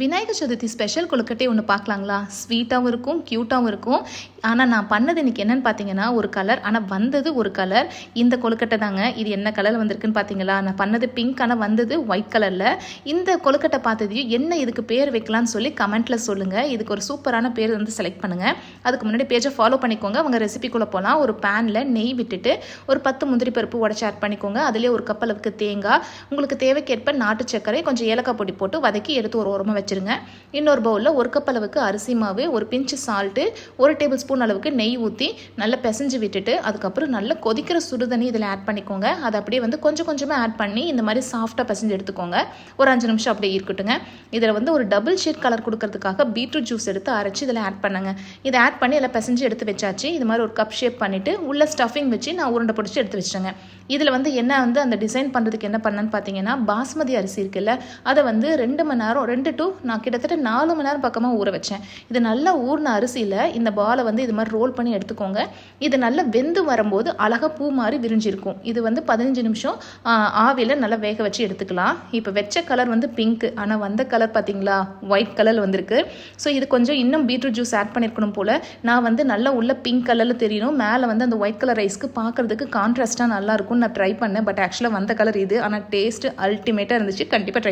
Vinayagar Chaturthi special கொழுக்கட்டை ஒன்று பார்க்கலாங்களா? ஸ்வீட்டாகவும் இருக்கும் க்யூட்டாகவும் இருக்கும். ஆனால் நான் பண்ணது இன்னைக்கு என்னென்னு பார்த்தீங்கன்னா ஒரு கலர் ஆனால் வந்தது ஒரு கலர் இந்த கொழுக்கட்டை தாங்க. இது என்ன கலர் வந்திருக்குன்னு பார்த்தீங்களா நான் பண்ணது பிங்க் ஆனால் வந்தது ஒயிட் கலரில் இந்த கொழுக்கட்டை பார்த்ததையும் என்ன இதுக்கு பேர் வைக்கலாம்னு சொல்லி கமெண்ட்டில் சொல்லுங்கள் இதுக்கு ஒரு சூப்பரான பேர் வந்து செலக்ட் பண்ணுங்கள் அதுக்கு முன்னாடி பேஜை ஃபாலோ பண்ணிக்கோங்க. அவங்க ரெசிபிக்குள்ளே போகலாம் ஒரு பேனில் நெய் விட்டுட்டு ஒரு பத்து முந்திரி பருப்பு உடச்சி ஆட் பண்ணிக்கோங்க. அதுலேயே ஒரு கப் அளவுக்கு தேங்காய். உங்களுக்கு தேவைக்கேற்ப நாட்டு சர்க்கரை கொஞ்சம் ஏலக்காய் பொடி போட்டு வதக்கி எடுத்து ஒரு ஓரமாக வச்சுருங்க. இன்னொரு பவுலில் ஒரு கப் அளவுக்கு அரிசி மாவு ஒரு பிஞ்சு சால்ட்டு ஒரு டேபிள் ஸ்பூன் அளவுக்கு நெய் ஊற்றி நல்லா பிசைஞ்சு விட்டுட்டு அதுக்கப்புறம் நல்லா கொதிக்கிற சுடுதண்ணி இதில் ஆட் பண்ணிக்கோங்க. அதை அப்படியே வந்து கொஞ்சம் கொஞ்சமாக ஆட் பண்ணி இந்த மாதிரி சாஃப்டாக பிசைஞ்சு எடுத்துக்கோங்க. ஒரு அஞ்சு நிமிஷம் அப்படியே இருக்கட்டுங்க. இதில் வந்து ஒரு டபுள் ஷேட் கலர் கொடுக்கறதுக்காக பீட்ரூட் ஜூஸ் எடுத்து அரைச்சி இதில் ஆட் பண்ணுங்க. இதை ஆட் பண்ணி இதில் பிசைஞ்சு எடுத்து வச்சாச்சு. இது மாதிரி ஒரு கப் ஷேப் பண்ணிவிட்டு உள்ள ஸ்டஃபிங் வச்சு நான் உருண்டை பிடிச்சி எடுத்து வச்சுட்டேங்க. இதில் வந்து என்ன வந்து அந்த டிசைன் பண்ணுறதுக்கு என்ன பண்ணேன்னு பார்த்தீங்கன்னா பாஸ்மதி அரிசி இருக்குல்ல அதை வந்து ரெண்டு மணி நேரம் ரெண்டு டு நான் கிட்டத்தட்ட நாலு மணி நேரம் பக்கமாக ஊற வச்சேன். இது நல்லா ஊறின அரிசியில் இந்த பாலை வந்து இது மாதிரி ரோல் பண்ணி எடுத்துக்கோங்க. இது நல்லா வெந்து வரும்போது அழகாக பூ மாதிரி விரிஞ்சிருக்கும். இது வந்து பதினஞ்சு நிமிஷம் ஆவியில் நல்லா வேக வச்சு எடுத்துக்கலாம். இப்போ வச்ச கலர் வந்து பிங்க் ஆனால் வந்த கலர் பார்த்தீங்களா ஒயிட் கலர் வந்திருக்கு. ஸோ இது கொஞ்சம் இன்னும் பீட்ரூட் ஜூஸ் ஆட் பண்ணியிருக்கணும் போல். நான் வந்து நல்லா உள்ள பிங்க் கலரில் தெரியணும். மேலே வந்து அந்த ஒயிட் கலர் ரைஸ்க்கு பார்க்குறதுக்கு கான்ட்ராஸ்ட்டாக நல்லாயிருக்கும்னு நான் ட்ரை பண்ணேன். பட் ஆக்சுவலாக வந்த கலர் இது. ஆனால் டேஸ்ட் அல்டிமேட்டாக இருந்துச்சு. கண்டிப்பாக ட்ரை